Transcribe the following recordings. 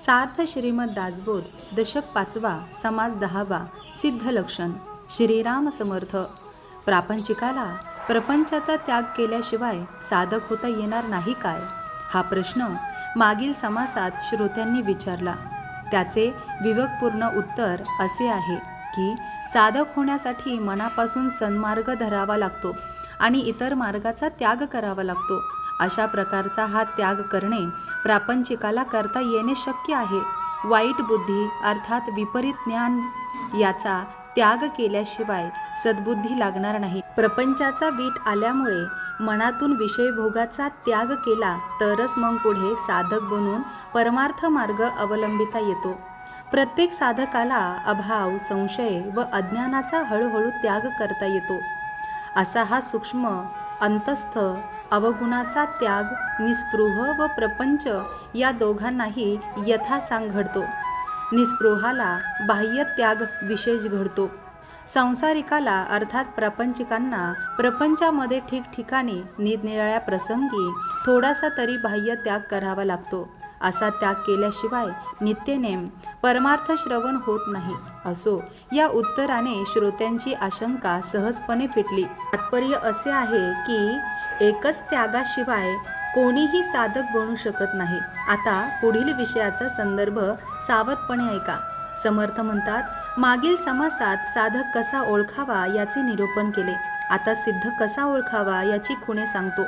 सार्थ श्रीमद दासबोध दशक पाचवा समाज दहावा सिद्ध लक्षण श्रीराम समर्थ. प्रापंचिकाला प्रपंचाचा त्याग केल्याशिवाय साधक होता येणार नाही काय? हा प्रश्न मागील समासात श्रोत्यांनी विचारला. त्याचे विवेकपूर्ण उत्तर असे आहे की साधक होण्यासाठी मनापासून सन्मार्ग धरावा लागतो आणि इतर मार्गाचा त्याग करावा लागतो. अशा प्रकारचा हा त्याग करणे प्रापंचिकाला करता येणे शक्य आहे. वाईट बुद्धी अर्थात विपरीत ज्ञान याचा त्याग केल्याशिवाय सद्बुद्धी लागणार नाही. प्रपंचाचा वीट आल्यामुळे मनातून विषयभोगाचा त्याग केला तरच मग पुढे साधक बनून परमार्थ मार्ग अवलंबिता येतो. प्रत्येक साधकाला अभाव संशय व अज्ञानाचा हळूहळू त्याग करता येतो. असा हा सूक्ष्म अंतस्थ अवगुणाचा त्याग निस्पृह व प्रपंच या दोघांनाही यथासांग घडतो. निस्पृहाला बाह्य त्याग विशेष घडतो. संसारिकाला अर्थात प्रपंचिकांना प्रपंचामध्ये ठिकठिकाणी निरनिराळ्या प्रसंगी थोडासा तरी बाह्य त्याग करावा लागतो. असा त्याग केल्याशिवाय नित्यनेम परमार्थ श्रवण होत नाही. असो. या उत्तराने श्रोत्यांची आशंका सहजपणे फिटली. तात्पर्य असे आहे की एकच त्यागाशिवाय कोणीही साधक बनू शकत नाही. आता पुढील विषयाचा संदर्भ सावधपणे ऐका. समर्थ म्हणतात मागील समासात साधक कसा ओळखावा याचे निरूपण केले. आता सिद्ध कसा ओळखावा याची खुणे सांगतो.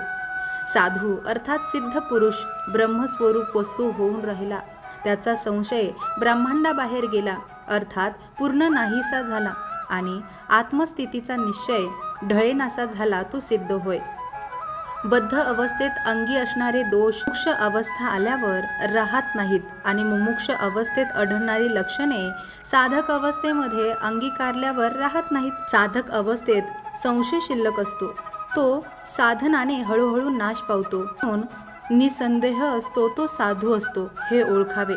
साधू अर्थात सिद्ध पुरुष ब्रह्मस्वरूप वस्तू होऊन राहिला. त्याचा संशय ब्रह्मांडाबाहेर गेला. अर्थात पूर्ण नाहीसा झाला आणि आत्मस्थितीचा निश्चय ढळेनासा झाला तो सिद्ध होय. बद्ध अवस्थेत अंगी असणारे दोष मुक्ष अवस्था आल्यावर राहत नाहीत आणि मुमुक्ष अवस्थेत आढळणारी लक्षणे साधक अवस्थेमध्ये अंगीकारल्यावर राहत नाहीत. साधक अवस्थेत संशय शिल्लक असतो. तो साधनाने हळूहळू नाश पावतो. म्हणून निसंदेह असतो तो साधू असतो हे ओळखावे.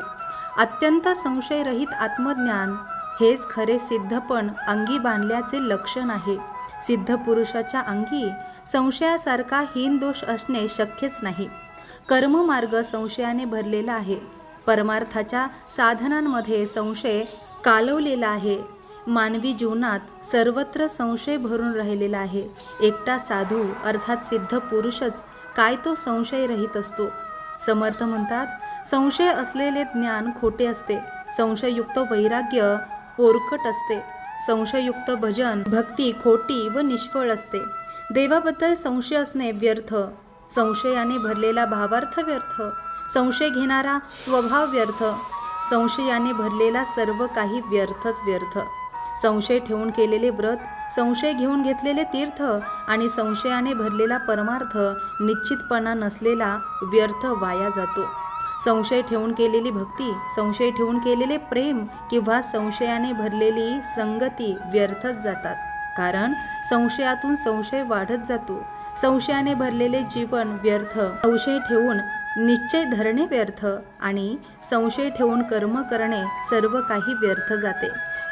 अत्यंत संशयरहित आत्मज्ञान हेच खरे सिद्धपण अंगी बांधल्याचे लक्षण आहे. सिद्ध पुरुषाच्या अंगी संशयासारखा हीन दोष असणे शक्यच नाही. कर्ममार्ग संशयाने भरलेला आहे. परमार्थाच्या साधनांमध्ये संशय कालवलेला आहे. मानवी जीवनात सर्वत्र संशय भरून राहिलेला आहे. एकटा साधू अर्थात सिद्ध पुरुषच काय तो संशयरहित असतो? समर्थ म्हणतात संशय असलेले ज्ञान खोटे असते. संशयुक्त वैराग्य ओरकट असते. संशयुक्त भजन भक्ती खोटी व निष्फळ असते. देवाबद्दल संशय असणे व्यर्थ. संशयाने भरलेला भावार्थ व्यर्थ. संशय घेणारा स्वभाव व्यर्थ. संशयाने भरलेला सर्व काही व्यर्थच व्यर्थ. संशय ठेवून केलेले व्रत संशय घेऊन घेतलेले तीर्थ आणि संशयाने भरलेला परमार्थ निश्चितपणा नसलेला व्यर्थ वाया जातो. संशय ठेवून केलेली भक्ती संशय ठेवून केलेले प्रेम किंवा संशयाने भरलेली संगती व्यर्थच जातात. कारण संशयातून संशय वाढत जातो. संशयाने भरलेले जीवन व्यर्थ. संशय ठेवून निश्चय धरणे व्यर्थ आणि संशय ठेवून कर्म करणे सर्व काही व्यर्थ जाते.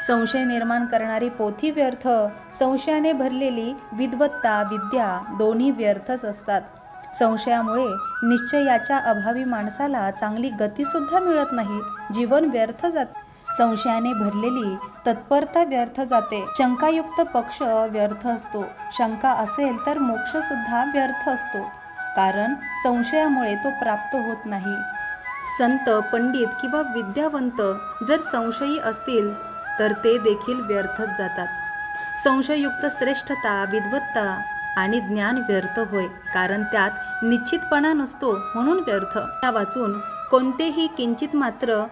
संशय निर्माण करणारी पोथी व्यर्थ. संशयाने भरलेली विद्वत्ता विद्या दोन्ही व्यर्थच असतात. संशयामुळे निश्चयाच्या अभावी माणसाला चांगली गतीसुद्धा मिळत नाही. जीवन व्यर्थ जात संशयाने भरलेली तत्परता व्यर्थ जाते. शंकायुक्त पक्ष व्यर्थ असतो. शंका असेल तर मोक्षसुद्धा व्यर्थ असतो. कारण संशयामुळे तो प्राप्त होत नाही. संत पंडित किंवा विद्यावंत जर संशयी असतील तर ते देखील व्यर्थच जातात. संशयुक्त श्रेष्ठता विद्वत्ता आणि ज्ञान व्यर्थ होय कारण त्यात निश्चितपणा नसतो म्हणून व्यर्थ. त्या वाचून कोणतेही किंचित मात्र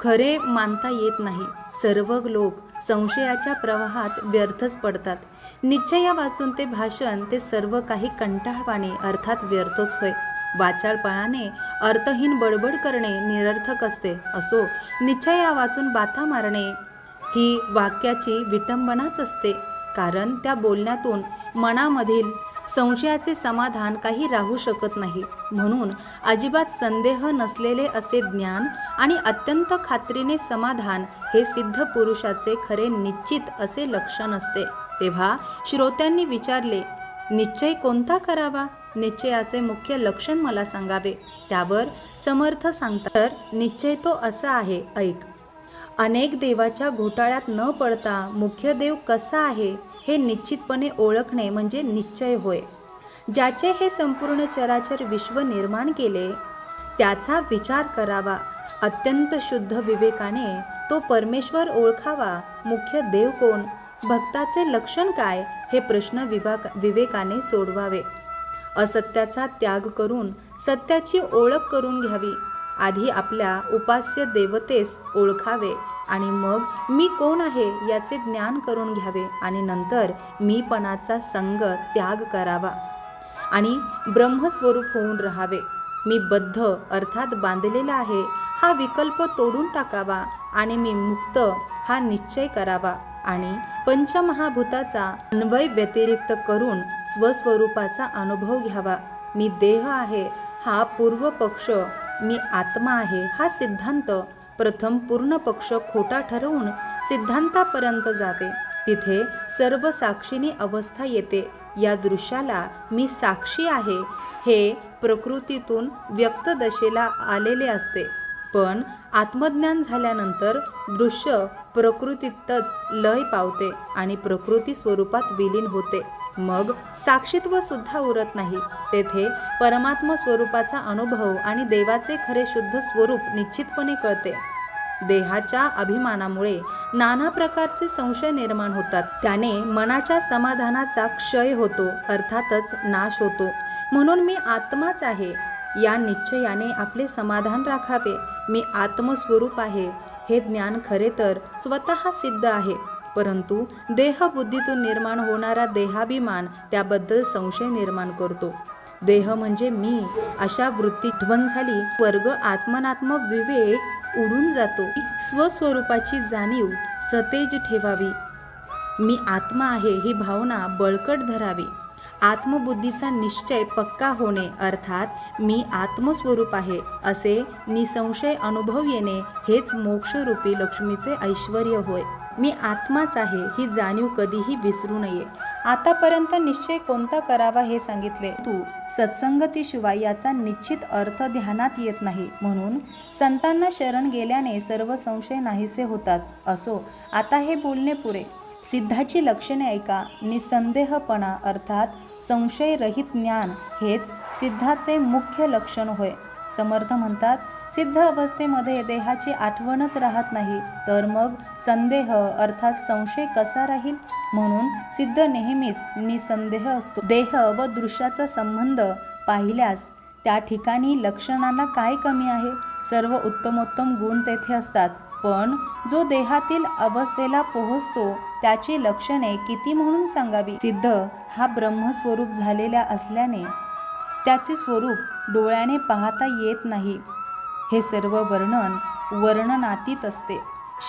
खरे मानता येत नाही. सर्व लोक संशयाच्या प्रवाहात व्यर्थच पडतात. निश्चया वाचून ते भाषण ते सर्व काही कंटाळवाणे अर्थात व्यर्थच होय. वाचाळपणाने अर्थहीन बडबड करणे निरर्थक असते. असो निश्चया वाचून बाथा मारणे ही वाक्याची विटंबनाच असते. कारण त्या बोलण्यातून मनामधील संशयाचे समाधान काही राहू शकत नाही. म्हणून अजिबात संदेह नसलेले असे ज्ञान आणि अत्यंत खात्रीने समाधान हे सिद्ध पुरुषाचे खरे निश्चित असे लक्षण असते. तेव्हा श्रोत्यांनी विचारले निश्चय कोणता करावा? निश्चयाचे मुख्य लक्षण मला सांगावे त्यावर समर्थ सांगतात तर निश्चय तो असा आहे ऐक. अनेक देवाच्या घोटाळ्यात न पडता मुख्य देव कसा आहे? हे निश्चितपणे ओळखणे म्हणजे निश्चय होय. ज्याचे हे संपूर्ण चराचर विश्व निर्माण केले त्याचा विचार करावा. अत्यंत शुद्ध विवेकाने तो परमेश्वर ओळखावा. मुख्य देव कोण? भक्ताचे लक्षण काय? हे प्रश्न विवाक विवेकाने सोडवावे. असत्याचा त्याग करून सत्याची ओळख करून घ्यावी. आधी आपल्या उपास्य देवतेस ओळखावे आणि मग मी कोण आहे याचे ज्ञान करून घ्यावे आणि नंतर मीपणाचा संग त्याग करावा. आणि ब्रह्मस्वरूप होऊन राहावे. मी बद्ध अर्थात बांधलेला आहे हा विकल्प तोडून टाकावा आणि मी मुक्त हा निश्चय करावा आणि पंचमहाभूताचा अन्वय व्यतिरिक्त करून स्वस्वरूपाचा अनुभव घ्यावा. मी देह आहे हा पूर्व पक्ष मी आत्मा आहे हा सिद्धांत प्रथम पूर्ण पक्ष खोटा ठरवून सिद्धांतापर्यंत जाते. तिथे सर्व साक्षीनी अवस्था येते. या दृश्याला मी साक्षी आहे हे प्रकृतीतून व्यक्त दशेला आलेले असते. पण आत्मज्ञान झाल्यानंतर दृश्य प्रकृतीतच लय पावते आणि प्रकृती स्वरूपात विलीन होते. मग साक्षीत्व सुद्धा उरत नाही. तेथे परमात्म स्वरूपाचा अनुभव आणि देवाचे खरे शुद्ध स्वरूप निश्चितपणे कळते. देहाच्या अभिमानामुळे नाना प्रकारचे संशय निर्माण होतात. त्याने मनाच्या समाधानाचा क्षय होतो अर्थातच नाश होतो. म्हणून मी आत्माच आहे. या निश्चयाने आपले समाधान राखावे. मी आत्मस्वरूप आहे. हे ज्ञान खरे तर स्वतः सिद्ध आहे. परंतु देहबुद्धीतून निर्माण होणारा देहाभिमान त्याबद्दल संशय निर्माण करतो. देह म्हणजे मी अशा वृत्ती ध्वन झाली वर्ग आत्मनात्म विवेक उडून जातो. स्वस्वरूपाची जाणीव सतेज ठेवावी. मी आत्मा आहे ही भावना बळकट धरावी. आत्मबुद्धीचा निश्चय पक्का होणे अर्थात मी आत्मस्वरूप आहे असे निसंशय अनुभव येणे हेच मोक्षरूपी लक्ष्मीचे ऐश्वर होय. मी आत्माच आहे ही जाणीव कधीही विसरू नये. आतापर्यंत निश्चय कोणता करावा हे सांगितले? तू सत्संगतीशिवाय याचा निश्चित अर्थ ध्यानात येत नाही. म्हणून संतांना शरण गेल्याने सर्व संशय नाहीसे होतात. असो आता हे बोलणे पुरे. सिद्धाची लक्षणे ऐका. निसंदेहपणा अर्थात संशयरहित ज्ञान हेच सिद्धाचे मुख्य लक्षण होय. समर्थ म्हणतात सिद्ध अवस्थेमध्ये देहाची आठवणच राहत नाही तर मग संदेह अर्थात संशय कसा राहील? म्हणून सिद्ध नेहमीच निसंदेह असतो. देह व दृश्याचा संबंध पाहिल्यास त्या ठिकाणी लक्षणांना काय कमी आहे? सर्व उत्तमोत्तम गुण तेथे असतात पण जो देहातील अवस्थेला पोहोचतो त्याची लक्षणे किती म्हणून सांगावी? सिद्ध हा ब्रह्मस्वरूप झालेल्या असल्याने त्याचे स्वरूप डोळ्याने पाहता येत नाही. हे सर्व वर्णन वर्णनातीत असते.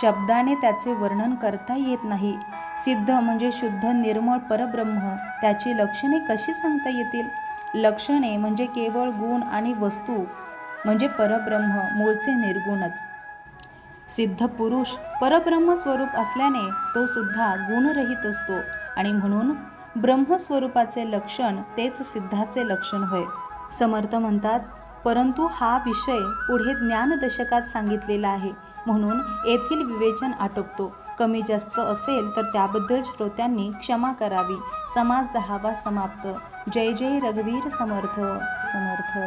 शब्दाने त्याचे वर्णन करता येत नाही. सिद्ध म्हणजे शुद्ध निर्मळ परब्रह्म. त्याची लक्षणे कशी सांगता येतील? लक्षणे म्हणजे केवळ गुण आणि वस्तू म्हणजे परब्रह्म मूळचे निर्गुणच. सिद्ध पुरुष परब्रह्म स्वरूप असल्याने तो सुद्धा गुणरहित असतो. आणि म्हणून ब्रह्मस्वरूपाचे लक्षण तेच सिद्धाचे लक्षण होय. समर्थ म्हणतात परंतु हा विषय पुढे ज्ञानदशकात सांगितलेला आहे म्हणून येथील विवेचन आटोपतो. कमी जास्त असेल तर त्याबद्दल श्रोत्यांनी क्षमा करावी. समाज दहावा समाप्त. जय जय रघुवीर समर्थ. समर्थ.